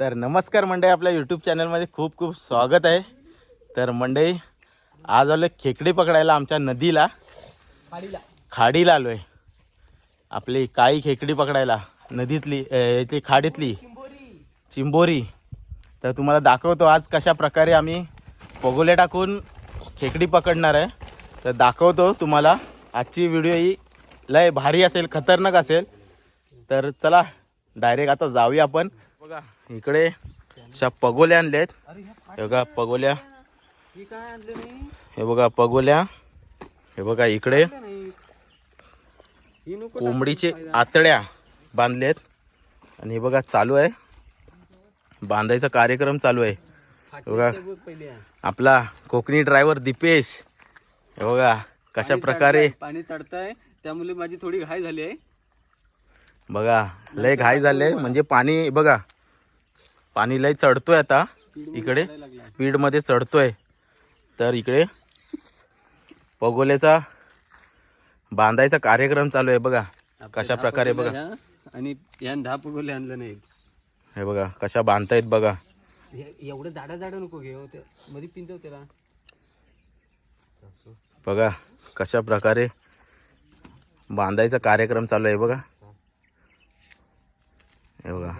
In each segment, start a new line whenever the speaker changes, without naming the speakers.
तर नमस्कार मंडळी आपल्या यूट्यूब चॅनलमध्ये खूप खूप स्वागत आहे. तर मंडळी आज आलो खेकडी पकडायला आमच्या नदीला.
खाडीला.
खाडीला आलो आहे आपली काळी खेकडी पकडायला नदीतली याची खाडीतली. चिंबोरी. तर तुम्हाला दाखवतो आज कशा प्रकारे आम्ही पगोले टाकून खेकडी पकडणार आहे. तर दाखवतो तुम्हाला. आजची व्हिडिओ ही लय भारी असेल खतरनाक असेल. तर चला डायरेक्ट आता जाऊया आपण. बघा. इकडे अशा पगोल्या आणल्या आहेत हे बघा पगोल्या.
ही
बघा पगोल्या. हे बघा इकडे. कोंबडीचे आतड्या बांधलेत. आणि हे बघा चालू आहे. बांधायचा कार्यक्रम चालू आहे. बघा. आपला कोकणी ड्रायव्हर दीपेश. हे बघा कशा प्रकारे
पाणी चढतंय. त्यामुळे माझी थोडी घाई झाली आहे.
बघा लय घाई झाले म्हणजे पाणी बघा पाणी लय चढतोय आता. इकडे स्पीडमध्ये चढतोय. तर इकडे पगोल्याचा बांधायचा कार्यक्रम चालू आहे बघा. कशा प्रकारे बघा.
आणि या दहा पगोले आणलं नाही.
हे बघा कशा बांधतायत बघा.
एवढं जाडा जाडा नको घेऊ मध्ये पिंजव त्याला
बघा कशा प्रकारे बांधायचा कार्यक्रम चालू आहे बघा. हे बघा.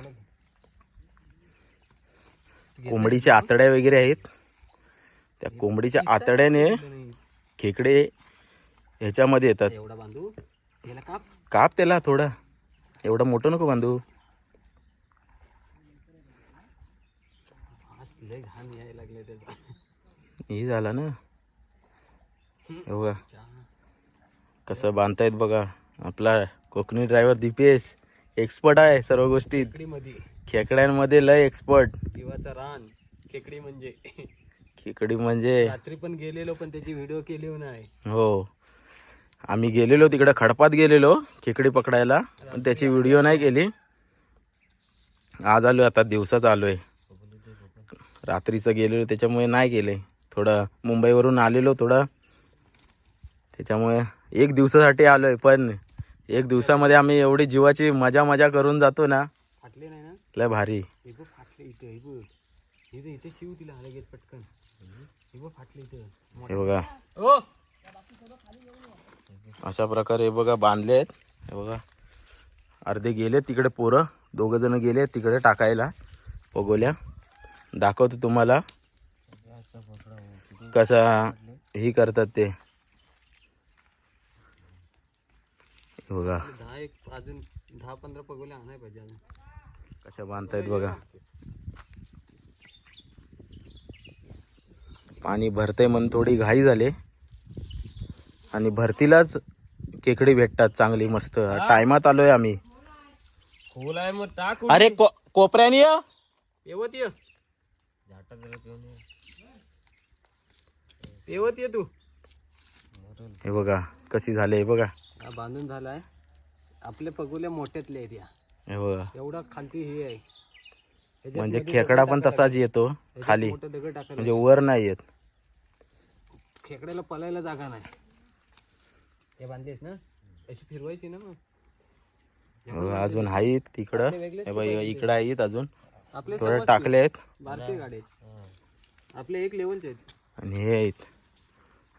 कोंबडीच्या आतड्या वगैरे आहेत. त्या कोंबडीच्या आतड्याने. खेकडे ह्याच्यामध्ये येतात.
एवढा काप.
त्याला थोडं. एवढं मोठं नको बांधू. हे झालं ना. बघा.
चहा.
कसं बांधतायत बघा. आपला कोकणी ड्रायव्हर दीपेश एक्सपर्ट आहे सर्व गोष्टीत. खेकड्यांमध्ये लय एक्सपर्ट
दिवाचा रान खेकडी म्हणजे.
खेकडी म्हणजे?
रात्री पण गेलेलो पण त्याची व्हिडिओ केली नाही.
हो. आम्ही गेलेलो तिकडे खडपात गेलेलो खेकडी पकडायला. पण त्याची व्हिडिओ नाही केली. आज आलोय आता दिवसाच आलोय. रात्रीचं गेलेलो त्याच्यामुळे नाही केले. थोडं मुंबईवरून आलेलो थोडं. त्याच्यामुळे एक दिवसासाठी आलोय पण एक दिवसामध्ये आम्ही एवढी जीवाची मजा मजा करून जातो ना.
फाटले नाही ना?
लय भारी.
हे बघ फाटले इथं हे बघ. इथं इथे शिव तिला लगेच पटकन. हे बघ फाटले इथं.
हे बघा.
ओ!
अशा प्रकारे हे बघा बांधले आहेत हे बघा. अर्धे गेले तिकडे पोरं. दोघं जण गेले तिकडे टाकायला. पगोल्या दाखवतो तुम्हाला. कसा ही करतात ते. हे बघा.
दहा एक अजून दहा पंधरा पगोले आणाय पाहिजे
कशा बांधतायत बघा. पाणी भरतंय म्हणून थोडी घाई झाली. आणि भरतीलाच खेकडी भेटतात चांगली मस्त. टायमात आलोय आम्ही.
खोल आहे मग टाक
अरे को कोपऱ्यानी ये.
येवत ये. येवत ये तू.
हे बघा कशी झाले हे बघा.
हा बांधून झालाय. आपल्या पगोल्या मोठ्यातल्या आहेत या. एवढा खालती हे आहे.
म्हणजे खेकडा पण तसाच येतो खाली. म्हणजे वर नाही येत.
खेकड्याला पलायला जागा नाही. हे बांधलेस ना? अशी फिरवायची ना मग.
अजून आहेत तिकडं. हे बघा इकडं आहेत अजून.
आपले
थोडं टाकले आहेत.
बारके गाडी आपले एक लेवलचे आहेत.
आणि हे आहेत.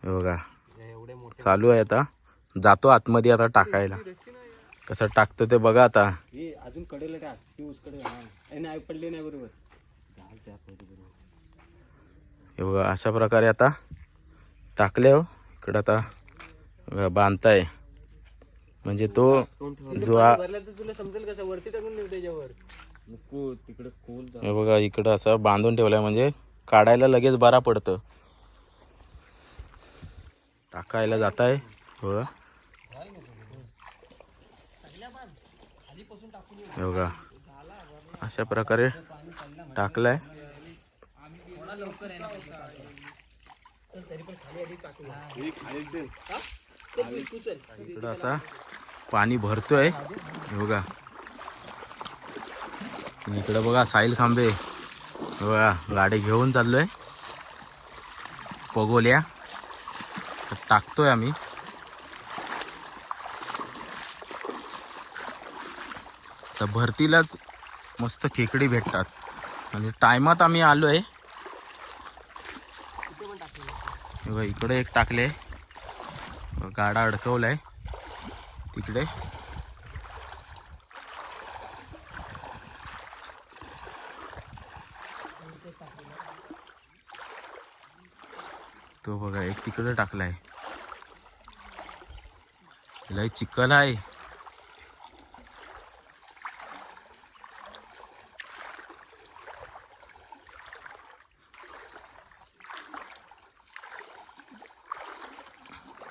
हे बघा.
हे एवढे मोठे
चालू आहे आता. जातो आतमध्ये आता टाकायला. कसं टाकतो ते बघा आता.
हे अजून कडेला टाक ती उसकडे हा. नाही पडले नाही बरोबर.
हे बघा अशा प्रकारे आता टाकले हो. इकडं आता बांधताय. म्हणजे तो जो
तुला समजेल कसं वरती टाकून तिकडे खोल
हे बघा इकडं असं बांधून ठेवलंय म्हणजे काढायला लगेच बरा पडतं. टाकायला जात आहे बघा. हे बघा. अशा प्रकारे टाकलाय. इकडं असा पाणी भरतोय. हे बघा. इकडं बघा साईल खांबे. बघा गाडी घेऊन चाललोय. पगोल्या. टाकतोय आम्ही. तर भरतीलाच मस्त खेकडी भेटतात. आणि टायमात आम्ही आलो आहे बघा इकडे एक टाकले. गाडा अडकवलाय. तिकडे. तो बघा एक तिकडे टाकलाय. लय चिखल आहे.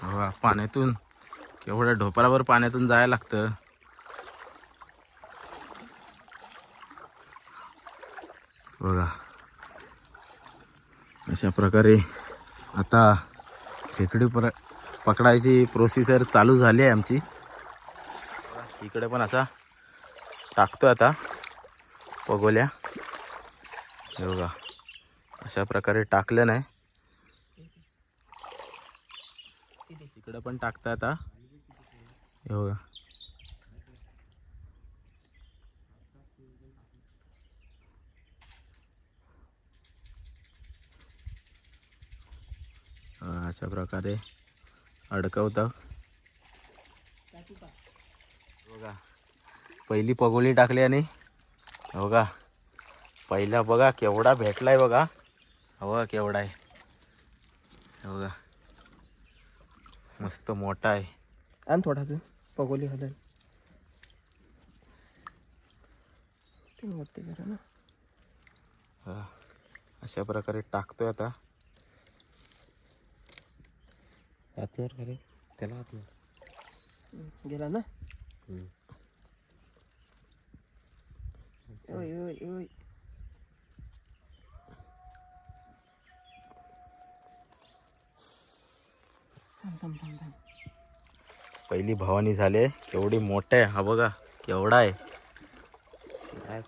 बघा, पाण्यातून केवढ्या ढोपरावर पाण्यातून जायला लागतं. बघा. अशा प्रकारे आता खेकडी पर पकडायची प्रोसिजर चालू झाली आहे आमची. इकडे पण असा टाकतो आता पगोल्या. बघा अशा प्रकारे टाकलं नाही. इकडे पण टाकता आता. हे बघा. अशा प्रकारे अडकवतं. बघा पहिली पगोली टाकली आणि हे बघा पहिला बघा केवढा भेटलाय बघा. हो केवढा आहे. हो बघा. मस्त मोठा आहे.
आण थोडा तू पगोली घालाय ते वरती करा ना.
हा. अशा प्रकारे टाकतोय आता.
हातवर खरे त्याला
हम्म, गेला ना? ओय ओय ओय थांब थांब थांब थांब
पहिली भवानी झाले. केवढी मोठा आहे. हा बघा केवढा आहे.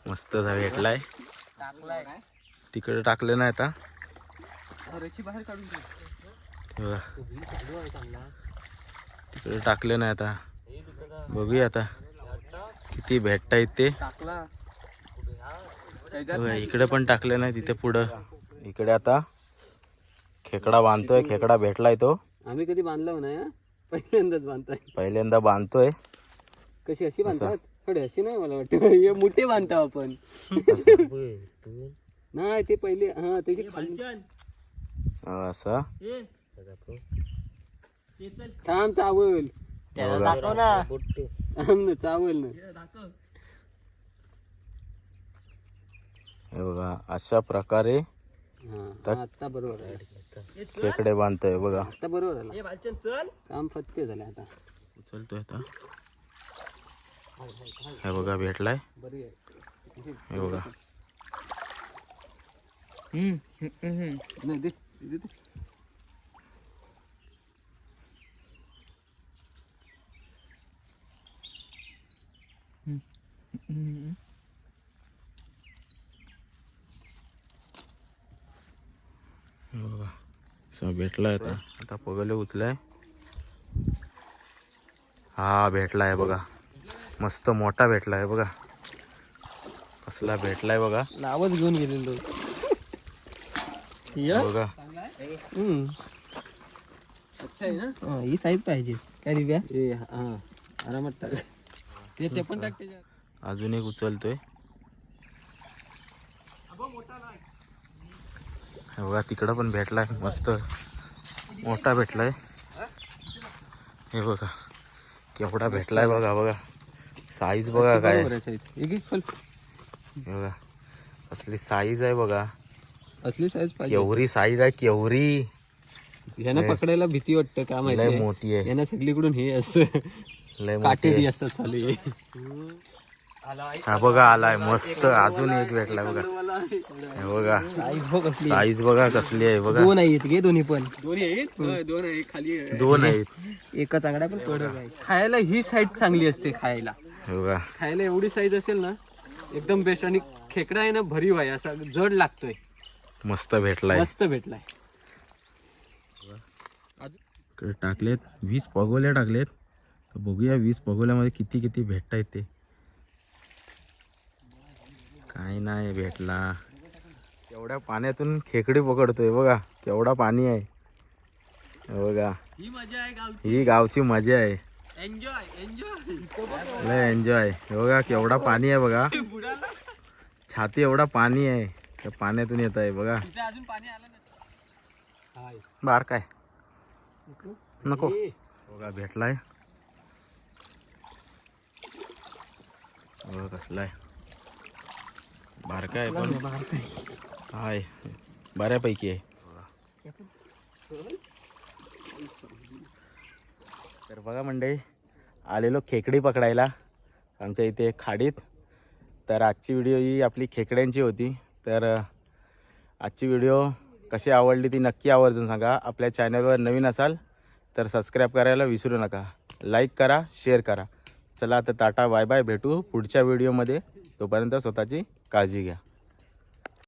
मस्त झा- भेटलाय.
टाकलाय
तिकडे टाकलं नाही आता. तिकडे टाकलं नाही आता. बघूया आता. किती भेटतायत ते. इकडे पण टाकले नाही तिथे पुढं. इकडे आता खेकडा बांधतोय. खेकडा भेटलाय तो.
आम्ही कधी बांधला नाही हा? पहिल्यांदाच बांधताय.
पहिल्यांदा बांधतोय.
कशी अशी बांधतात? थोडी अशी नाही मला वाटतं. हे मोठे बांधतो आपण. नाही ते पहिले हा त्याची खाली
हा, असं?
थांब चावल. थांब ना चावल ना.
हे बघा अशा प्रकारे
आता बरोबर आहे.
खेकडे बांधतोय बघा.
आता बरोबर आला काम फत्ते झाले आता.
उचलतोय आता. हे बघा भेटलाय.
बरी आहे.
हे बघा.
नाही दे दे दे.
हे बघा असं भेटलाय आता. आता पगले उचलाय. हा भेटलाय बघा. मस्त मोठा भेटलाय बघा. कसला भेटलाय बघा.
नावच घेऊन गेलेलो
बघा.
हम्म.
अच्छा आहे ना?
हा, ही साईज पाहिजे. काय दिव्या?
ए हा. आरामात टाक. ते ते पण टाक त्याच्यात.
अजून एक उचलतोय. हे बघा तिकडं पण भेटलाय मस्त. मोठा भेटलाय. हे बघा केवढा भेटलाय बघा बघा. साईज बघा काय.
खोल.
बघा असली साईज आहे बघा.
असली साईज
केवरी साईज आहे केवरी
यांना पकडायला भीती वाटतं का
लय
माहिती
मोठी आहे.
यांना सगळीकडून हे असतं
लय मोठी
काटेरी असतात चालू
हा बघा आलाय. मस्त. अजून एक भेटलाय बघा. हे बघा.
साईज
बघा कसली आहे बघा.
दोन आहेत घे दोन्ही पण.
दोन्ही आहेत? होय, दोन आहे खाली.
दोन आहेत.
एका चांगला पण आहे.
खायला ही साईज चांगली असते खायला.
हे बघा.
खायला एवढी साईज असेल ना एकदम बेस्ट आणि खेकडा आहे ना भरीव आहे. असा जड लागतोय.
मस्त भेटलाय.
मस्त भेटलाय.
टाकलेत. वीस पगोल्या टाकलेत. तर बघूया वीस पगोल्यामध्ये किती किती भेटतायत ते. काय नाही भेटला. केवढ्या पाण्यातून खेकडी पकडतोय बघा केवढा पाणी आहे. बघा.
ही मजा आहे गावची.
ही गावची मजा आहे.
एन्जॉय एन्जॉय
एन्जॉय बघा केवढा पाणी आहे बघा. छाती एवढा पाणी आहे. त्या पाण्यातून येत आहे बघा.
अजून पाणी आलं
बार काय? नको. बघा भेटलाय. बघा कसलाय बारका आहे पण. हाय बऱ्यापैकी आहे. तर बघा मंडळी आलेलो खेकडी पकडायला. आमच्या इथे खाडीत. तर आजची व्हिडिओ ही आपली खेकड्यांची होती. तर आजची व्हिडिओ कशी आवडली ती नक्की आवर्जून सांगा. आपल्या चॅनलवर नवीन असाल तर सबस्क्राईब करायला विसरू नका. लाईक करा शेअर करा. चला आता टाटा बाय बाय भेटू पुढच्या व्हिडिओमध्ये तोपर्यंत स्वतःची काळजी घ्या.